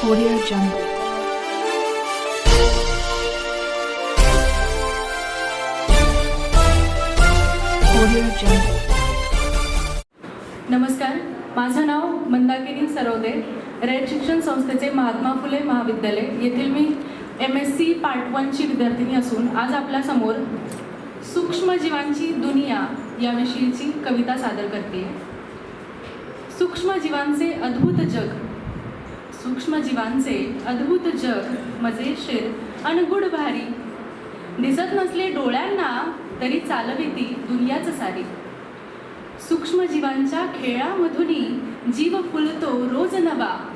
Audio Jungle. Audio Jungle. नमस्कार माझं नाव मंदाकिनी सरोदे रयत शिक्षण संस्थेचे महात्मा फुले महाविद्यालय येथील मी एम एस सी पार्ट वनची विद्यार्थिनी असून आज आपल्यासमोर सूक्ष्मजीवांची दुनिया याविषयीची कविता सादर करते सूक्ष्मजीवांचे अद्भुत जग सूक्ष्मजीवांचे अद्भुत जग मजेशीर आणि भारी. दिसत नसले डोळ्यांना तरी चालविती दुनियाच सारी. सूक्ष्मजीवांच्या खेळामधुनी जीव फुलतो रोज नवा.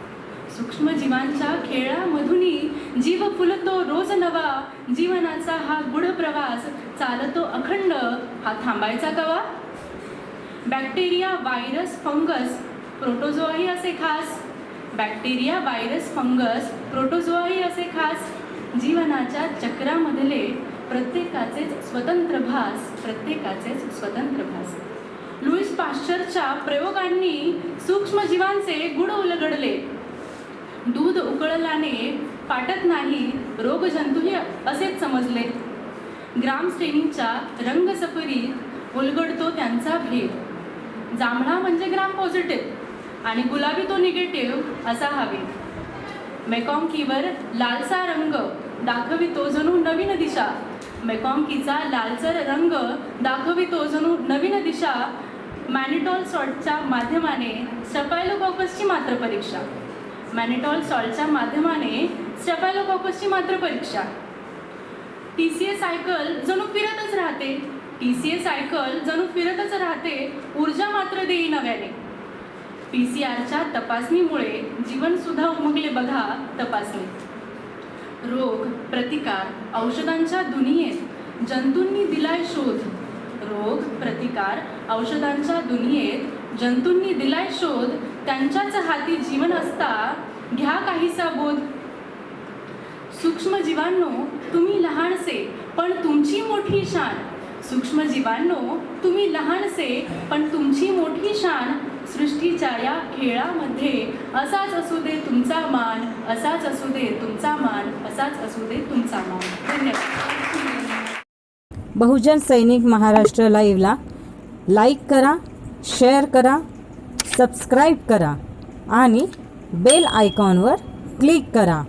सूक्ष्मजीवांच्या खेळामधुनी जीव फुलतो रोज नवा. जीवनाचा हा गुढ प्रवास चालतो अखंड. हा थांबायचा कवा? बॅक्टेरिया व्हायरस फंगस प्रोटोझोआही असे खास. बॅक्टेरिया व्हायरस फंगस प्रोटोजोआही असे खास जीवनाच्या चक्रामधले प्रत्येकाचेच स्वतंत्र भास प्रत्येकाचेच स्वतंत्र भास. लुईस पाश्चरच्या प्रयोगांनी सूक्ष्मजीवांचे गुण उलगडले. दूध उकळल्याने फाटत नाही रोगजंतूही असेच समजले. ग्राम श्रेणीच्या रंगसफरीत उलगडतो त्यांचा भेद. जांभळा म्हणजे ग्राम पॉझिटिव्ह आणि गुलाबी तो निगेटिव्ह असा हवे. मेकॉन्कीवर लालसा रंग दाखवितो जणू नवीन दिशा. मेकॉन्कीचा लालसर रंग दाखवितो जणू नवीन दिशा. मॅनिटॉल सॉल्टच्या माध्यमाने स्टफायलोकॉकसची मात्र परीक्षा. मॅनिटॉल सॉल्टच्या माध्यमाने स्टफायलोकॉकसची मात्र परीक्षा. टी सी ए सायकल जणू फिरतच राहते. टी सी ए सायकल जणू फिरतच राहते. ऊर्जा मात्र देई नव्याने पी सी आरच्या तपासणीमुळे जीवनसुद्धा उमगले बघा तपासणी. रोग प्रतिकार औषधांच्या दुनियेत जंतूंनी दिलाय शोध. रोग प्रतिकार औषधांच्या दुनियेत जंतूंनी दिलाय शोध. त्यांच्याच हाती जीवन असता घ्या काहीसा बोध. सूक्ष्मजीवांनो तुम्ही लहानसे पण तुमची मोठी शान. सूक्ष्मजीवांनो तुम्ही लहानसे पण तुमची मोठी शान सृष्टीच्या या खेळामध्ये. असाच असू दे तुमचा मान असाच असू दे तुमचा मान असाच असू दे तुमचा मान. धन्यवाद. बहुजन सैनिक महाराष्ट्र लाईव्हला लाईक करा शेअर करा सबस्क्राईब करा आणि बेल आयकॉनवर क्लिक करा.